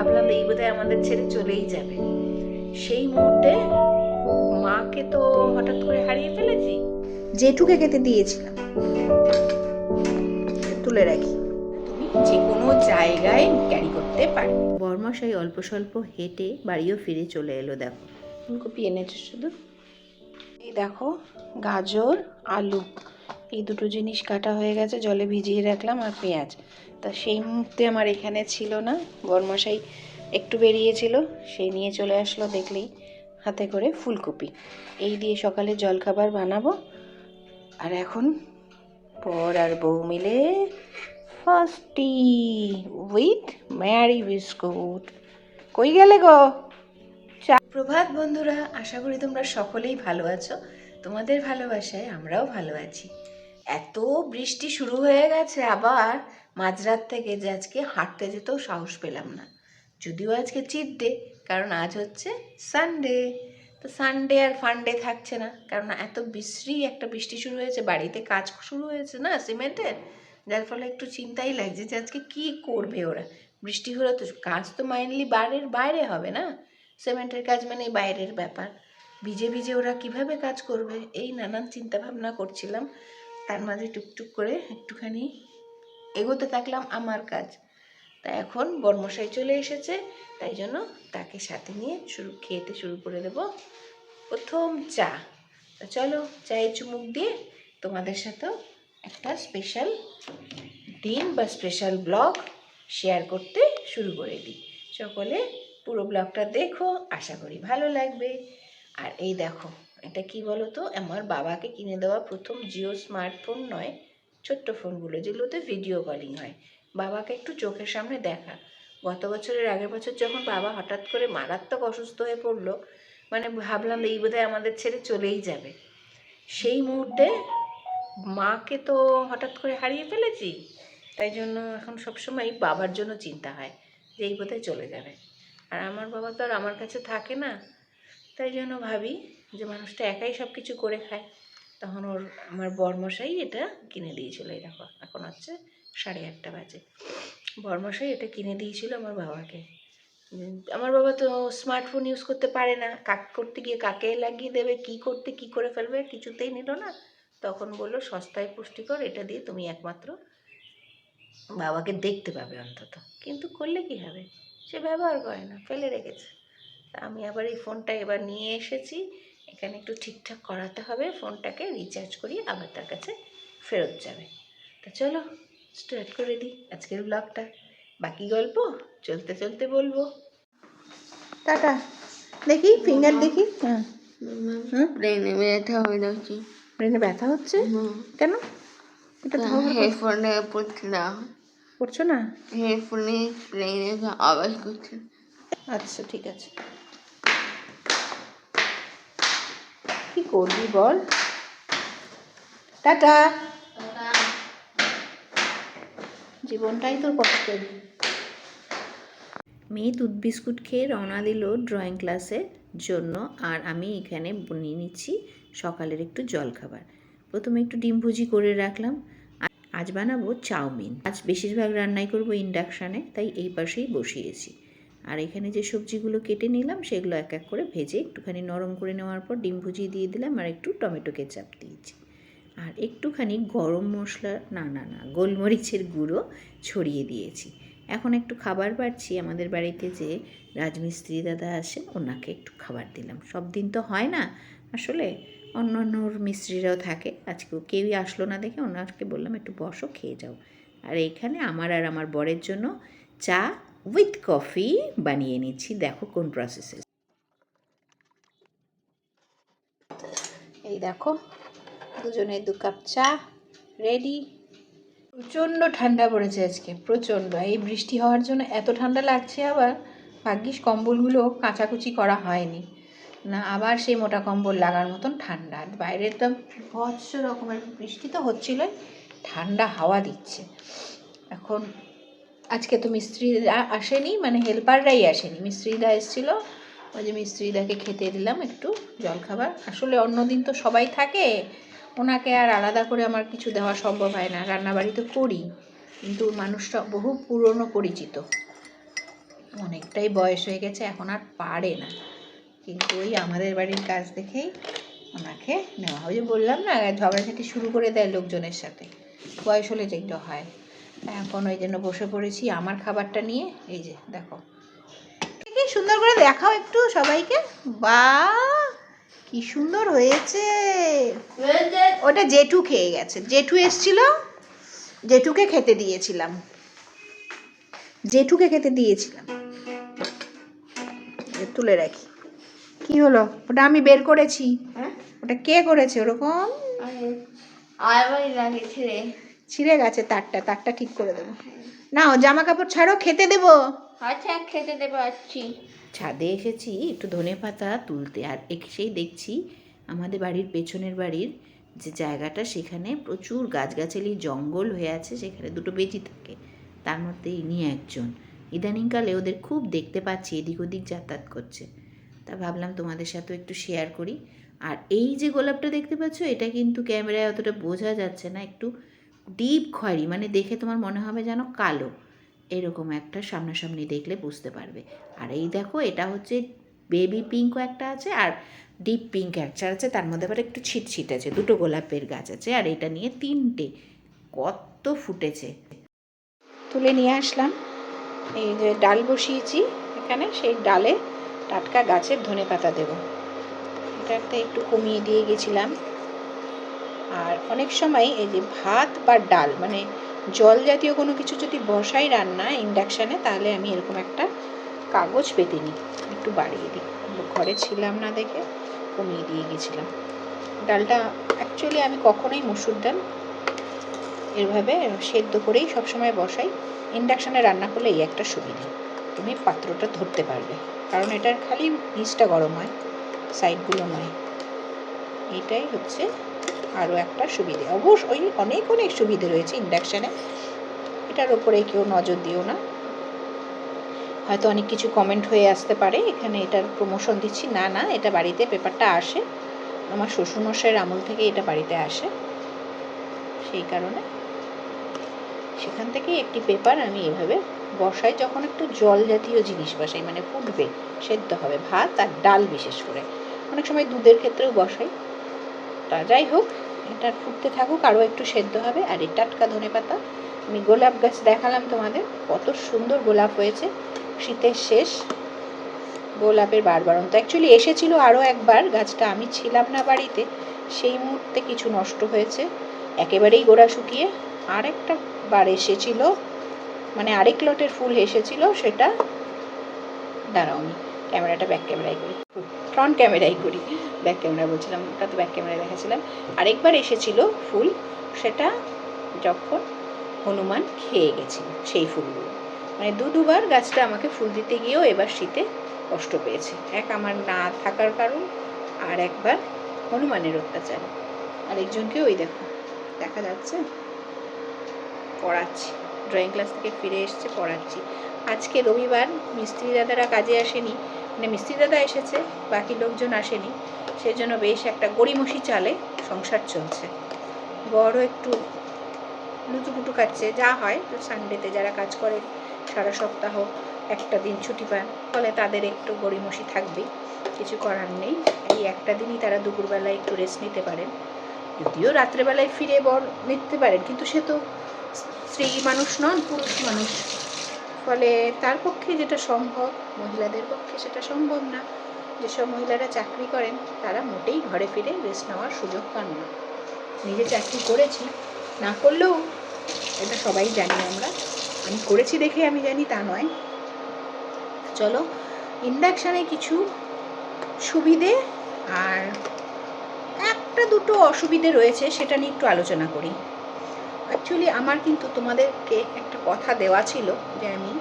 ভাবলাম এই বোধহয় আমাদের ছেড়ে চলেই যাবে। সেই মুহূর্তে মাকে তো হঠাৎ করে হারিয়ে ফেলেছি। জেঠুকে খেতে দিয়েছিলাম। তুলে রাখি। তুমি যে কোনো জায়গায় ক্যারি করতে পারো বর্মশাই অল্প স্বল্প হেঁটে বাড়িও ফিরে চলে এলো দেখো। ফুলকপি এনেছো শুধু? এই দেখো গাজর আলু। এই দুটো জিনিস কাটা হয়ে গেছে জলে ভিজিয়ে রাখলাম আর পেঁয়াজ। তা সেই মুহূর্তে আমার এখানে ছিল না। বরমশাই একটু বেরিয়েছিল সেই নিয়ে চলে আসলো দেখলেই হাতে করে ফুলকপি। এই দিয়ে সকালে জলখাবার বানাবো। আর এখন পর আর বউ মিলে ফার্স্টি উইথ ম্যারি বিস্কুট কই গেলে গো? প্রভাত বন্ধুরা, আশা করি তোমরা সকলেই ভালো আছো। তোমাদের ভালোবাসায় আমরাও ভালো আছি। এত বৃষ্টি শুরু হয়ে গেছে আবার। মাঝরাত থেকে যে আজকে হাঁটতে যেতেও সাহস পেলাম না। যদিও আজকে চিট ডে কারণ আজ হচ্ছে সানডে তো সানডে আর ফান্ডে থাকছে না কারণ এত বিশ্রী একটা বৃষ্টি শুরু হয়েছে, বাড়িতে কাজ শুরু হয়েছে না সিমেন্টের, যার ফলে একটু চিন্তাই লাগছে যে আজকে কি করবে ওরা। বৃষ্টি হলে তো কাজ তো মাইনলি বাইরের বাইরে হবে না, সিমেন্টের কাজ মানে বাইরের ব্যাপার। ভিজে ভিজে ওরা কীভাবে কাজ করবে, এই নানান চিন্তা ভাবনা করছিলাম। তার মাঝে টুকটুক করে একটুখানি এগোতে থাকলাম আমার কাজ। তা এখন বর্মশাই চলে এসেছে, তাই জন্য তাকে সাথে নিয়ে শুরু, খেতে শুরু করে দেব প্রথম চা। তা চলো চায়ে চুমুক দিয়ে তোমাদের সাথেও একটা স্পেশাল দিন বা স্পেশাল ব্লগ শেয়ার করতে শুরু করে দিই। সকলে পুরো ব্লগটা দেখো, আশা করি ভালো লাগবে। আর এই দেখো, এটা কি বলো তো আমার বাবাকে কিনে দেওয়া প্রথম জিও স্মার্টফোন নয় ছোট্ট ফোনগুলো যেগুলোতে ভিডিও কলিং হয়। বাবাকে একটু চোখের সামনে দেখা। গত বছরের আগের বছর যখন বাবা হঠাৎ করে মারাত্মক অসুস্থ হয়ে পড়ল মানে ভাবলাম এই বোধহয় আমাদের ছেড়ে চলেই যাবে। সেই মুহূর্তে মাকে তো হঠাৎ করে হারিয়ে ফেলেছি। তাই জন্য এখন সবসময় বাবার জন্য চিন্তা হয় যে এই বোধহয় চলে যাবে। আর আমার বাবা তো আর আমার কাছে থাকে না। তাই জন্য ভাবি যে মানুষটা একাই সব কিছু করে খায়। তখন ওর আমার বর্মশাই এটা কিনে দিয়েছিল, এই দেখো, এখন হচ্ছে সাড়ে আটটা বাজে। বর্মশাই এটা কিনে দিয়েছিল আমার বাবাকে। আমার বাবা তো স্মার্টফোন ইউজ করতে পারে না। কাক করতে গিয়ে কাকে লাগিয়ে দেবে, কি করতে, কি করে ফেলবে, কিছুতেই নিল না। তখন বলল, সস্তায় পুষ্টিকর, এটা দিয়ে তুমি একমাত্র বাবাকে দেখতে পাবে অন্তত। কিন্তু করলে কি হবে? সে ব্যবহার করে না, ফেলে রেখেছে। আমি আবার এই ফোনটা এবার নিয়ে এসেছি। এখানে একটু ঠিকঠাক করাতে হবে ফোনটাকে রিচার্জ করিয়ে আবার তার কাছে ফেরত যাবে। তা চলো স্টার্ট করে দিই আজকের ব্লগটা বাকি গল্প চলতে চলতে বলব। টাটা। দেখি ফিঙ্গার দেখি। হ্যাঁ। ব্রেনে ব্যথা হয়ে যাচ্ছে। ব্রেনে ব্যথা হচ্ছে? কেন? এটা হেডফোনে পড়ছে? না। করছ না? হেডফোনে ব্রেনে আওয়াজ করছে। আচ্ছা ঠিক আছে। কি করবি বল? টাটা। জীবনটাই তোর কষ্টের। মেয়ে দুধ বিস্কুট খেয়ে রওনা দিল ড্রয়িং ক্লাসের জন্য, আর আমি এখানে নিয়ে নিচ্ছি সকালের একটু জলখাবার। প্রথমে একটু ডিম ভুজি করে রাখলাম। আজ বানাবো চাউমিন। আজ বেশিরভাগ রান্নাই করব ইন্ডাকশানে, তাই এই পাশেই বসিয়েছি। আর এখানে যে সবজিগুলো কেটে নিলাম, সেগুলো এক এক করে ভেজে একটুখানি নরম করে নেওয়ার পর ডিম ভুজি দিয়ে দিলাম আর একটু টমেটো কেচাপ দিয়েছি। আর একটুখানি গরম মশলা, না না না, গোলমরিচের গুঁড়ো ছড়িয়ে দিয়েছি। এখন একটু খাবার পাচ্ছি আমাদের বাড়িতে যে রাজমিস্ত্রি দাদা আসেন, ওনাকে একটু খাবার দিলাম। সব দিন তো হয় না আসলে, অন্য অন্য মিস্ত্রিরাও থাকে আজকেও কেউই আসলো না দেখে ওনাকে বললাম, একটু বসো, খেয়ে যাও। আর এইখানে আমার আর আমার বরের জন্য চা উইথ কফি বানিয়ে নিচ্ছি। দেখো কোন প্রসেসে এই দেখো, দুজনে দু কাপ চা রেডি প্রচণ্ড ঠান্ডা পড়েছে আজকে, প্রচণ্ড। এই বৃষ্টি হওয়ার জন্য এত ঠান্ডা লাগছে আবার, ভাগ্যিস কম্বলগুলো কাঁচাকুচি করা হয়নি। না, আবার সেই মোটা কম্বল লাগার মতন ঠান্ডা। বাইরে তো ভৎস রকমের বৃষ্টি তো হচ্ছিলই, ঠান্ডা হাওয়া দিচ্ছে। এখন আজকে তো মিস্ত্রিরা আসেনি মানে হেল্পাররাই আসেনি। মিস্ত্রিদা এসেছিল, ওই যে মিস্ত্রিদাকে খেতে দিলাম একটু জলখাবার আসলে অন্যদিন তো সবাই থাকে, ওনাকে আর আলাদা করে আমার কিছু দেওয়া সম্ভব হয় না। রান্নাবাড়ি তো করি, কিন্তু মানুষটা বহু পুরনো পরিচিত। অনেকটাই বয়স হয়ে গেছে, এখন আর পারে না। কিন্তু ওই আমাদের বাড়ির কাজ দেখেই ওনাকে নেওয়া ওই যে বললাম না ঝগড়াঝাটি শুরু করে দেয় লোকজনের সাথে। বয়স হলে যেটা হয়। এখন ওই জন্য বসে পড়েছি আমার খাবারটা নিয়ে। এই যে দেখো। কি সুন্দর করে দেখাও একটু সবাইকে। বা কি সুন্দর হয়েছে। ওটা জেঠু খেয়ে গেছে। জেঠু এসছিল জেঠুকে খেতে দিয়েছিলাম। জেঠুকে খেতে দিয়েছিলাম। তুলে রাখি। কি হলো? ওটা আমি বের করেছি। হ্যাঁ? ওটা কে করেছে ওরকম? আবার ছিঁড়ে গেছে তারটা তারটা ঠিক করে দেবো। না জামা কাপড় ছাড়ো খেতে দেবো। আচ্ছা খেতে দেবো আসছি। ছাদে এসেছি একটু ধনে পাতা তুলতে। আর এসেই দেখছি আমাদের বাড়ির পেছনের বাড়ির যে জায়গাটা সেখানে প্রচুর গাছগাছালি জঙ্গল হয়ে আছে সেখানে দুটো বেজি থাকে। তার মধ্যে ইনি একজন। ইদানিংকালে ওদের খুব দেখতে পাচ্ছি এদিক ওদিক যাতায়াত করছে। তা ভাবলাম তোমাদের সাথেও একটু শেয়ার করি। আর এই যে গোলাপটা দেখতে পাচ্ছ এটা কিন্তু ক্যামেরায় অতটা বোঝা যাচ্ছে না একটু ডিপ খয়েরি মানে দেখে তোমার মনে হবে যেন কালো। এরকম একটা সামনাসামনি দেখলে বুঝতে পারবে। আর এই দেখো, এটা হচ্ছে বেবি পিঙ্কও একটা আছে, আর ডিপ পিঙ্ক একটা আছে, তার মধ্যে আবার একটু ছিটছিট আছে, দুটো গোলাপের গাছ আছে, আর এটা নিয়ে তিনটে, কত ফুটেছে। তুলে নিয়ে আসলাম, এই যে ডাল বসিয়েছি এখানে, সেই ডালে টাটকা গাছের ধনে পাতা দেবো। এটাতে একটু কমিয়ে দিয়ে গেছিলাম। আর অনেক সময় এই যে ভাত বা ডাল মানে জল জাতীয় কোনো কিছু যদি বসাই রান্না ইন্ডাকশানে তাহলে আমি এরকম একটা কাগজ পেতে নিই, একটু বাড়িয়ে দিই। ঘরে ছিলাম না দেখে কমিয়ে দিয়ে গেছিলাম। ডালটা অ্যাকচুয়ালি আমি কখনোই মুসুর ডাল এভাবে সেদ্ধ করেই সবসময় বসাই। ইন্ডাকশানে রান্না করলে এই একটা সুবিধা, তুমি পাত্রটা ধরতে পারবে, কারণ এটার খালি নিচটা গরম হয় সাইডগুলো নয়। এটাই হচ্ছে আরও একটা সুবিধে। অবশ্যই অনেক অনেক সুবিধে রয়েছে ইন্ডাকশানে এটার ওপরে কেউ নজর দিও না। হয়তো অনেক কিছু কমেন্ট হয়ে আসতে পারে। এখানে এটার প্রমোশন দিচ্ছি। না না, এটা বাড়িতে পেপারটা আসে। আমার শ্বশুরমশাইয়ের আমল থেকে এটা বাড়িতে আসে। সেই কারণে সেখান থেকে একটি পেপার আমি এভাবে বসাই। যখন একটু জল জাতীয় জিনিস বসাই মানে ফুটবে, সেদ্ধ হবে। ভাত আর ডাল বিশেষ করে। অনেক সময় দুধের ক্ষেত্রেও বসাই। তা যাই হোক, এটা ফুটতে থাকুক, আরও একটু সেদ্ধ হবে। আর এই টাটকা ধনে পাতা, আমি গোলাপ গাছ দেখালাম তোমাদের, কত সুন্দর গোলাপ হয়েছে। শীতের শেষ, গোলাপের বারবারন্ত। অ্যাকচুয়ালি এসেছিল আরও একবার, গাছটা আমি ছিলাম না বাড়িতে, সেই মুহূর্তে কিছু নষ্ট হয়েছে। একেবারেই গোড়া শুকিয়ে আরেকটা বার এসেছিল মানে আরেক লটের ফুল এসেছিল, সেটা, দাঁড়াও আমি ক্যামেরাটা ব্যাক ক্যামেরায় করি। ফ্রন্ট ক্যামেরাই করি। ব্যাক ক্যামেরা বলছিলাম ওটা তো ব্যাক ক্যামেরায় দেখাছিলাম আরেকবার এসেছিল ফুল, সেটা যখন হনুমান খেয়ে গেছিল, সেই ফুলগুলো। মানে দু দুবার গাছটা আমাকে ফুল দিতে গিয়েও এবার শীতে কষ্ট পেয়েছে। এক আমার না থাকার কারণ, আর একবার হনুমানের অত্যাচার। আরেকজনকে ওই দেখো, দেখা যাচ্ছে? পড়াচ্ছি। ড্রয়িং ক্লাস থেকে ফিরে এসছে, পড়াচ্ছি। আজকে রবিবার, মিস্ত্রি দাদারা কাজে আসেনি মানে মিস্ত্রি দাদা এসেছে, বাকি লোকজন আসেনি। সেই জন্য বেশ একটা গড়িমসি চালে সংসার চলছে। বড় একটু লুতুপুটু কাটছে যা হয় তো সানডেতে যারা কাজ করে, সারা সপ্তাহ একটা দিন ছুটি পান ফলে তাদের একটু গড়িমসি থাকবেই। কিছু করার নেই, এই একটা দিনই তারা দুপুরবেলায় একটু রেস্ট নিতে পারেন। যদিও রাত্রেবেলায় ফিরে বর নিতে পারেন, কিন্তু সে তো স্ত্রী মানুষ নন, পুরুষ মানুষ। ফলে তার পক্ষে যেটা সম্ভব, মহিলাদের পক্ষে সেটা সম্ভব না। যেসব মহিলারা চাকরি করেন, তারা মোটেই ঘরে ফিরে রেস্ট নেওয়ার সুযোগ পান না। নিজে চাকরি করেছি, না করলেও এটা সবাই জানি আমরা। আমি করেছি দেখে আমি জানি, তা নয়। চলো ইন্ডাকশানে কিছু সুবিধে আর একটা দুটো অসুবিধে রয়েছে, সেটা নিয়ে একটু আলোচনা করি। অ্যাকচুয়ালি আমার কিন্তু তোমাদেরকে একটা কথা দেওয়া ছিল যে আমি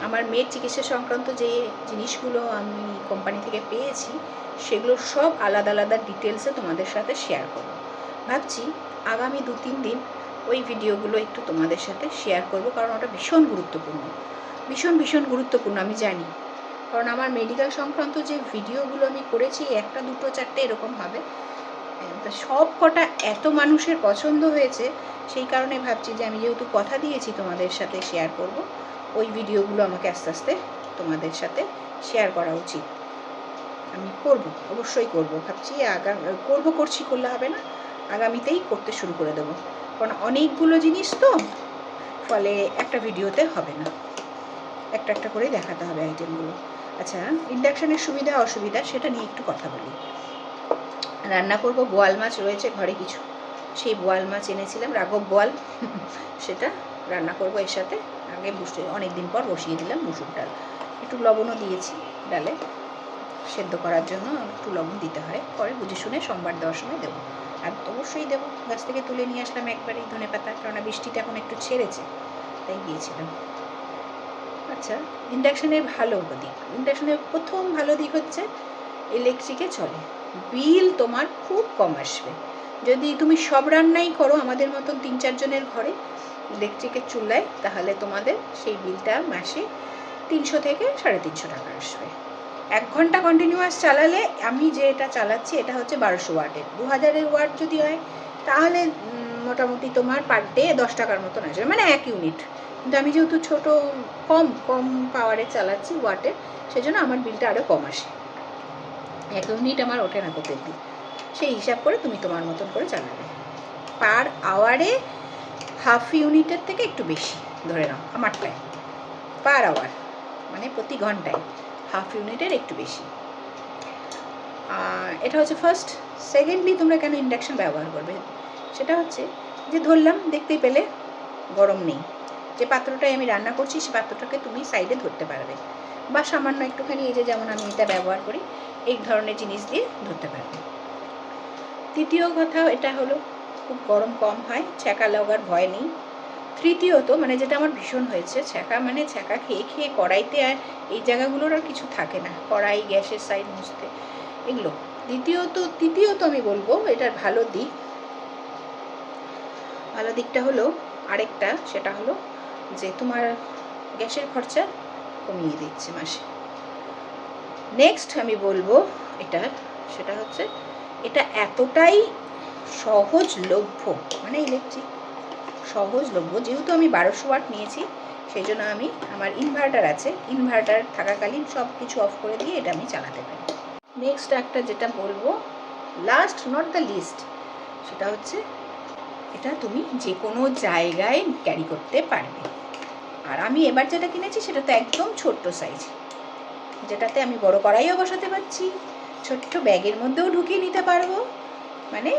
আমার মেয়ের চিকিৎসা সংক্রান্ত যে জিনিসগুলো আমি কোম্পানি থেকে পেয়েছি, সেগুলো সব আলাদা আলাদা ডিটেলসে তোমাদের সাথে শেয়ার করব। ভাবছি আগামী দু তিন দিন ওই ভিডিওগুলো একটু তোমাদের সাথে শেয়ার করব, কারণ ওটা ভীষণ গুরুত্বপূর্ণ। ভীষণ ভীষণ গুরুত্বপূর্ণ, আমি জানি। কারণ আমার মেডিকেল সংক্রান্ত যে ভিডিওগুলো আমি করেছি, একটা, দুটো, চারটে এরকম হবে। তা সব কটা এত মানুষের পছন্দ হয়েছে, সেই কারণে ভাবছি যে আমি যেহেতু কথা দিয়েছি তোমাদের সাথে শেয়ার করব, ওই ভিডিওগুলো আমাকে আস্তে আস্তে তোমাদের সাথে শেয়ার করা উচিত। আমি করব, অবশ্যই করব, ভাবছি আগা, করব করছি, করলে হবে না, আগামীতেই করতে শুরু করে দেবো। কারণ অনেকগুলো জিনিস তো, ফলে একটা ভিডিওতে হবে না। একটা একটা করে দেখাতে হবে আইটেমগুলো আচ্ছা ইন্ডাকশানের সুবিধা, অসুবিধা, সেটা নিয়ে একটু কথা বলি। রান্না করব, বোয়াল মাছ রয়েছে ঘরে কিছু। সেই বোয়াল মাছ এনেছিলাম, রাঘব বোয়াল। সেটা রান্না করব এর সাথে। আগে বসে অনেক দিন পর বসিয়ে দিলাম মুসুর ডাল। একটু লবণও দিয়েছি ডালে। সেদ্ধ করার জন্য একটু লবণ দিতে হয়। পরে বুঝে শুনে সোমবার দেওয়ার সময় দেবো। আর অবশ্যই দেবো। গাছ থেকে তুলে নিয়ে আসলাম একবারেই ধনে পাতা, কেননা বৃষ্টিটা এখন একটু ছেড়েছে, তাই দিয়েছিলাম। আচ্ছা ইন্ডাকশানের ভালো দিক। ইন্ডাকশানের প্রথম ভালো দিক হচ্ছে, ইলেকট্রিকে চলে। বিল তোমার খুব কম আসবে। যদি তুমি সব রান্নাই করো আমাদের মতন তিন চারজনের ঘরে, ইলেকট্রিকের চুলায়, তাহলে তোমাদের সেই বিলটা মাসে তিনশো থেকে সাড়ে তিনশো টাকা আসবে। এক ঘণ্টা কন্টিনিউয়াস চালালে আমি যে এটা চালাচ্ছি, এটা হচ্ছে বারোশো ওয়াটের। দু হাজারের ওয়াট যদি হয়, তাহলে মোটামুটি তোমার পার ডে দশ টাকার মতন আসবে। মানে এক ইউনিট কিন্তু আমি যেহেতু ছোট, কম কম পাওয়ারে চালাচ্ছি ওয়াটের, সেজন্য আমার বিলটা আরও কম আসে। এক ইউনিট আমার ওঠে না প্রত্যেক দিন সেই হিসাব করে তুমি তোমার মতন করে চালাবে। পার আওয়ারে হাফ ইউনিটের থেকে একটু বেশি, ধরে নাও আমারটায় পার আওয়ার মানে প্রতি ঘন্টায় হাফ ইউনিটের একটু বেশি। এটা হচ্ছে ফার্স্ট সেকেন্ডলি তোমরা কেন ইন্ডাকশান ব্যবহার করবে? সেটা হচ্ছে যে ধরলাম, দেখতেই পেলে গরম নেই। যে পাত্রটায় আমি রান্না করছি, সে পাত্রটাকে তুমি সাইডে ধরতে পারবে। বা সামান্য একটুখানি এই যে যেমন আমি এটা ব্যবহার করি, এই ধরনের জিনিস দিয়ে ধরতে পারবে। তৃতীয় কথা, এটা হলো খুব গরম কম হয়, ছ্যাঁকা লাগার ভয় নেই। তৃতীয়ত মানে যেটা আমার ভীষণ হয়েছে, ছ্যাঁকা মানে ছ্যাঁকা খেয়ে খেয়ে কড়াইতে আর এই জায়গাগুলোর আর কিছু থাকে না, কড়াই, গ্যাসের সাইড মুছতে, এগুলো। দ্বিতীয়ত, তৃতীয়ত আমি বলব, এটার ভালো দিক, ভালো দিকটা হলো আরেকটা, সেটা হলো যে তোমার গ্যাসের খরচা কমিয়ে দিচ্ছে মাসে। নেক্সট আমি বলব এটা, সেটা হচ্ছে এটা এতটাই সহজলভ্য মানে ইলেকট্রিক সহজলভ্য। যেহেতু আমি বারোশো ওয়াট নিয়েছি সেই জন্য আমি, আমার ইনভার্টার আছে ইনভার্টার থাকাকালীন সব কিছু অফ করে দিয়ে এটা আমি চালাতে পারি। নেক্সট একটা যেটা বলব লাস্ট নট দ্য লিস্ট সেটা হচ্ছে এটা তুমি যে কোনো জায়গায় ক্যারি করতে পারবে। আর আমি এবার যেটা কিনেছি সেটা তো একদম ছোট্ট সাইজ যেটাতে আমি বড় কড়াইও বসাতে পারছি, ছোট্ট ব্যাগের মধ্যেও ঢুকিয়ে নিতে পারব। মানে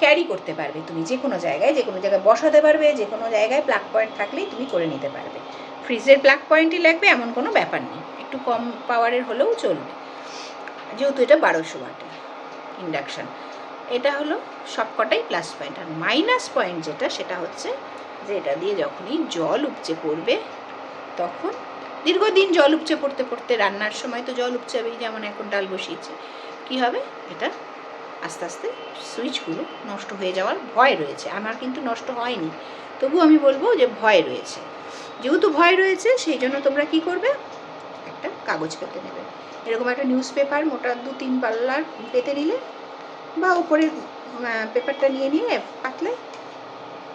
ক্যারি করতে পারবে তুমি, যে কোনো জায়গায়, যে কোনো জায়গায় বসাতে পারবে, যে কোনো জায়গায় প্লাগ পয়েন্ট থাকলেই তুমি করে নিতে পারবে। ফ্রিজের প্লাগ পয়েন্টই লাগবে, এমন কোনো ব্যাপার নেই। একটু কম পাওয়ারের হলেও চলবে। যেহেতু এটা বারোশো ওয়াটের ইন্ডাকশান এটা হলো সবকটাই প্লাস পয়েন্ট আর মাইনাস পয়েন্ট যেটা, সেটা হচ্ছে যে এটা দিয়ে যখনই জল উপচে পড়বে, তখন দীর্ঘদিন জল উপচে পড়তে পড়তে রান্নার সময় তো জল উপচাবেই, যেমন এখন ডাল বসিয়েছে। কী হবে? এটা আস্তে আস্তে সুইচগুলো নষ্ট হয়ে যাওয়ার ভয় রয়েছে। আমার কিন্তু নষ্ট হয়নি। তবু আমি বলব যে ভয় রয়েছে। যেহেতু ভয় রয়েছে, সেই জন্য তোমরা কি করবে? একটা কাগজ পেতে নেবে। এরকম একটা নিউজ পেপার মোটা দু তিন পাল্লার পেতে নিলে বা উপরের পেপারটা নিয়ে নিয়ে পাতলে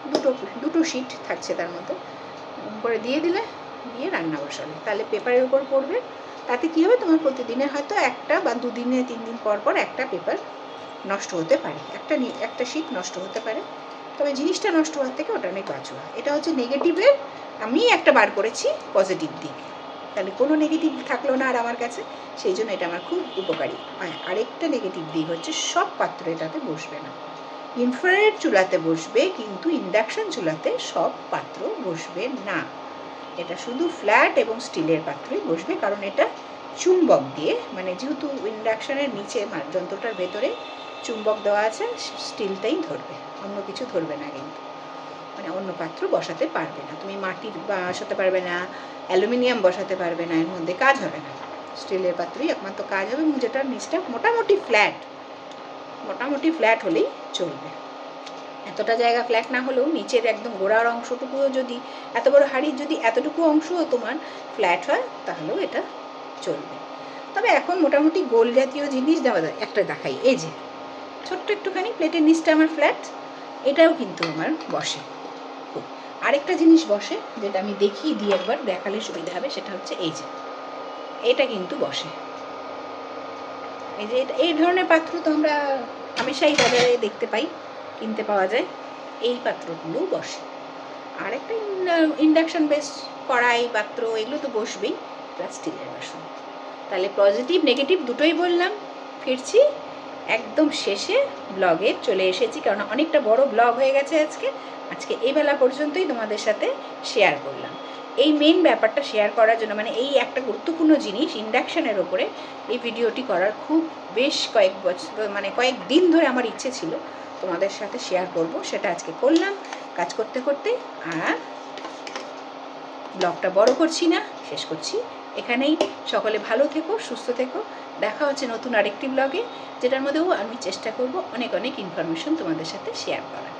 দুটো দুটো শিট থাকছে তার মধ্যে। করে দিয়ে দিলে, দিয়ে রান্না বসালে তাহলে পেপারের উপর পড়বে। তাতে কী হবে? তোমার প্রতিদিনে হয়তো একটা বা দুদিনে তিন দিন পর পর একটা পেপার নষ্ট হতে পারে। একটা একটা শীট নষ্ট হতে পারে। তবে জিনিসটা নষ্ট হওয়ার থেকে ওটা অনেক বাঁচোয়া। এটা হচ্ছে নেগেটিভের আমি একটা বার করেছি পজিটিভ দিক। তাহলে কোনো নেগেটিভ থাকল না আর আমার কাছে। সেই জন্য এটা আমার খুব উপকারী। আর আরেকটা নেগেটিভ দিক হচ্ছে সব পাত্র এটাতে বসবে না। ইনফ্রারেড চুলাতে বসবে, কিন্তু ইন্ডাকশন চুলাতে সব পাত্র বসবে না। এটা শুধু ফ্ল্যাট এবং স্টিলের পাত্রই বসবে, কারণ এটা চুম্বক দিয়ে মানে যেহেতু ইন্ডাকশনের নিচে যন্ত্রটার ভেতরে চুম্বক দেওয়া আছে স্টিলটাই ধরবে, অন্য কিছু ধরবে না কিন্তু। মানে অন্য পাত্র বসাতে পারবে না। তুমি মাটির বসাতে পারবে না, অ্যালুমিনিয়াম বসাতে পারবে না, এর মধ্যে কাজ হবে না। স্টিলের পাত্রই একমাত্র কাজ হবে, এবং যেটার নিচটা মোটামুটি ফ্ল্যাট মোটামুটি ফ্ল্যাট হলেই চলবে। এতটা জায়গা ফ্ল্যাট না হলেও নিচের একদম গোড়ার অংশটুকুও যদি, এত বড় হাড়ির যদি এতটুকু অংশও তোমার ফ্ল্যাট হয়, তাহলেও এটা চলবে। তবে এখন মোটামুটি গোল জাতীয় জিনিস দেওয়া যায়, একটা দেখাই। এই যে, ছোট্ট একটুখানি প্লেটের নিচটা আমার ফ্ল্যাট এটাও কিন্তু আমার বসে। আরেকটা জিনিস বসে, যেটা আমি দেখিয়ে দিই একবার, দেখালে সুবিধা হবে, সেটা হচ্ছে এই যে, এটা কিন্তু বসে। এই যে, এই ধরনের পাত্র তো আমরা হামেশাই বাজারে দেখতে পাই, কিনতে পাওয়া যায়। এই পাত্রগুলোও বসে। আর একটা ইন্ডাকশন বেস কড়াই, পাত্র, এগুলো তো বসবেই প্লাস স্টিলের বাসন। তাহলে পজিটিভ নেগেটিভ দুটোই বললাম। ফিরছি একদম শেষে ব্লগে চলে এসেছি কারণ অনেকটা বড় ব্লগ হয়ে গেছে আজকে। আজকে এই বেলা পর্যন্তই তোমাদের সাথে শেয়ার করলাম। এই মেন ব্যাপারটা শেয়ার করার জন্য মানে এই একটা গুরুত্বপূর্ণ জিনিস ইন্ডাকশানের ওপরে এই ভিডিওটি করার খুব বেশ কয়েক বছর মানে কয়েক দিন ধরে আমার ইচ্ছে ছিল তোমাদের সাথে শেয়ার করব, সেটা আজকে করলাম। কাজ করতে করতে আর ব্লগটা বড় করছি না, শেষ করছি। এখানেই সকলে ভালো থেকো, সুস্থ থেকো। দেখা হচ্ছে নতুন আরেকটি ব্লগে যেটার মধ্যেও আমি চেষ্টা করব অনেক অনেক ইনফরমেশন তোমাদের সাথে শেয়ার করার।